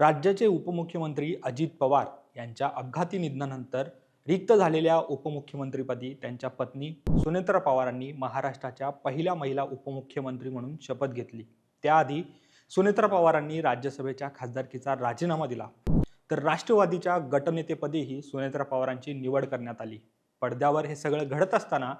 राज्याचे उपमुख्यमंत्री अजित पवार यांच्या अपघाती निधनानंतर रिक्त झालेल्या उपमुख्यमंत्रीपदी त्यांच्या पत्नी सुनेत्रा पवारांनी महाराष्ट्राच्या पहिल्या महिला उपमुख्यमंत्री म्हणून शपथ घेतली. त्याआधी सुनेत्रा पवारांनी राज्यसभेच्या खासदारकीचा राजीनामा दिला. तर राष्ट्रवादीच्या गटनेतेपदीही सुनेत्रा पवारांची निवड करण्यात आली. पडद्यावर हे सगळं घडत असताना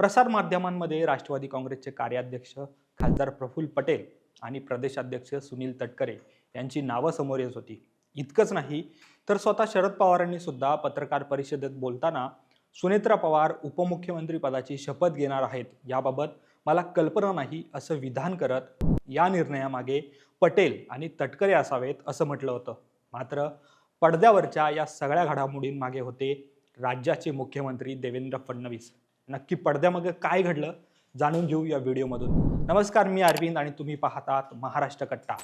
प्रसारमाध्यमांमध्ये राष्ट्रवादी काँग्रेसचे कार्याध्यक्ष खासदार प्रफुल्ल पटेल आणि प्रदेशाध्यक्ष सुनील तटकरे यांची नावं समोर येत होती. इतकंच नाही तर स्वतः शरद पवारांनी सुद्धा पत्रकार परिषदेत बोलताना सुनेत्रा पवार उपमुख्यमंत्री पदाची शपथ घेणार आहेत याबाबत मला कल्पना नाही असं विधान करत या निर्णयामागे पटेल आणि तटकरे असावेत असं म्हटलं होतं. मात्र पडद्यावरच्या या सगळ्या घडामोडींमागे होते राज्याचे मुख्यमंत्री देवेंद्र फडणवीस. नक्की पडद्यामागे काय घडलं जाणून घेऊ या व्हिडिओमधून. नमस्कार मी अरविंद आणि तुम्ही पाहतात महाराष्ट्र कट्टा.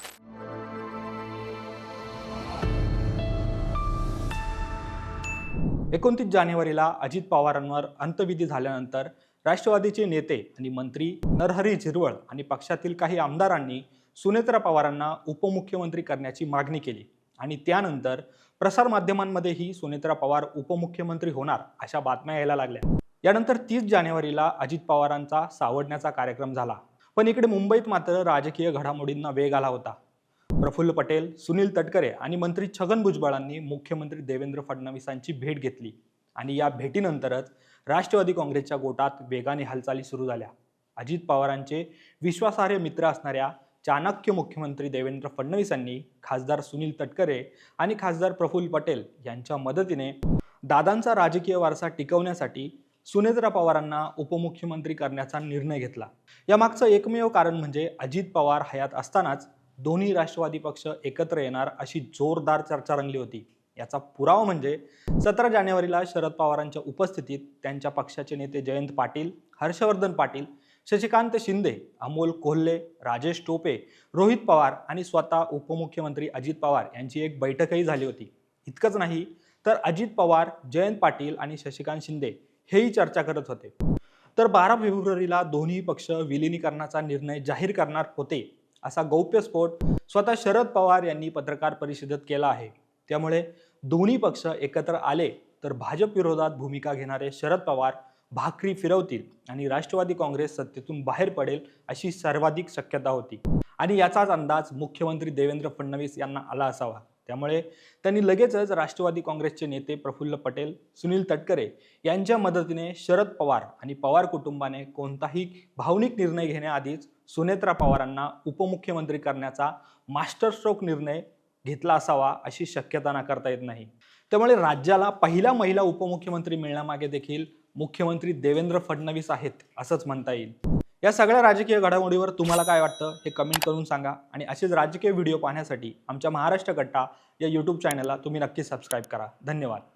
एकोणतीस जानेवारीला अजित पवारांवर अंतविधी झाल्यानंतर राष्ट्रवादीचे नेते आणि मंत्री नरहरी झिरवळ आणि पक्षातील काही आमदारांनी सुनेत्रा पवारांना उपमुख्यमंत्री करण्याची मागणी केली आणि त्यानंतर प्रसारमाध्यमांमध्येही सुनेत्रा पवार उपमुख्यमंत्री होणार अशा बातम्या यायला लागल्या. यानंतर तीस जानेवारीला अजित पवारांचा सावडण्याचा कार्यक्रम झाला. पण इकडे मुंबईत मात्र राजकीय घडामोडींना वेग आला होता. प्रफुल्ल पटेल सुनील तटकरे आणि मंत्री छगन भुजबळांनी मुख्यमंत्री देवेंद्र फडणवीसांची भेट घेतली आणि या भेटीनंतरच राष्ट्रवादी काँग्रेसच्या गोटात वेगाने हालचाली सुरू झाल्या. अजित पवारांचे विश्वासार्ह मित्र असणाऱ्या चाणक्य मुख्यमंत्री देवेंद्र फडणवीसांनी खासदार सुनील तटकरे आणि खासदार प्रफुल्ल पटेल यांच्या मदतीने दादांचा राजकीय वारसा टिकवण्यासाठी सुनेत्रा पवारांना उपमुख्यमंत्री करण्याचा निर्णय घेतला. यामागचं एकमेव कारण म्हणजे अजित पवार हयात असतानाच दोन्ही राष्ट्रवादी पक्ष एकत्र येणार अशी जोरदार चर्चा रंगली होती. याचा पुरावा म्हणजे सतरा जानेवारीला शरद पवारांच्या उपस्थितीत त्यांच्या पक्षाचे नेते जयंत पाटील हर्षवर्धन पाटील शशिकांत शिंदे अमोल कोल्हे राजेश टोपे रोहित पवार आणि स्वतः उपमुख्यमंत्री अजित पवार यांची एक बैठकही झाली होती. इतकंच नाही तर अजित पवार जयंत पाटील आणि शशिकांत शिंदे हेही चर्चा करत होते. तर बारा फेब्रुवारीला दोन्ही पक्ष विलिनीकरणाचा निर्णय जाहीर करणार होते. असा गौप्यस्फोट स्वतः शरद पवार यांनी पत्रकार परिषदेत केला आहे. त्यामुळे दोन्ही पक्ष एकत्र आले तर भाजप विरोधात भूमिका घेणारे शरद पवार भाकरी फिरवतील आणि राष्ट्रवादी काँग्रेस सत्तेतून बाहेर पडेल अशी सर्वाधिक शक्यता होती. आणि याचाच अंदाज मुख्यमंत्री देवेंद्र फडणवीस यांना आला असावा. त्यामुळे त्यांनी लगेचच राष्ट्रवादी काँग्रेसचे नेते प्रफुल्ल पटेल सुनील तटकरे यांच्या मदतीने शरद पवार आणि पवार कुटुंबाने कोणताही भावनिक निर्णय घेण्याआधीच सुनेत्रा पवारांना उपमुख्यमंत्री करण्याचा मास्टरस्ट्रोक निर्णय घेतला असावा अशी शक्यता नाकारता येत नाही. त्यामुळे राज्याला पहिला महिला उपमुख्यमंत्री मिळण्यामागे देखील मुख्यमंत्री देवेंद्र फडणवीस आहेत असंच म्हणता येईल. या सगळ्या राजकीय घडामोडीवर तुम्हाला काय वाटतं हे कमेंट करून सांगा. आणि असेच राजकीय व्हिडिओ पाहण्यासाठी आमच्या महाराष्ट्र कट्टा या यूट्यूब चॅनलला तुम्ही नक्की सबस्क्राईब करा. धन्यवाद.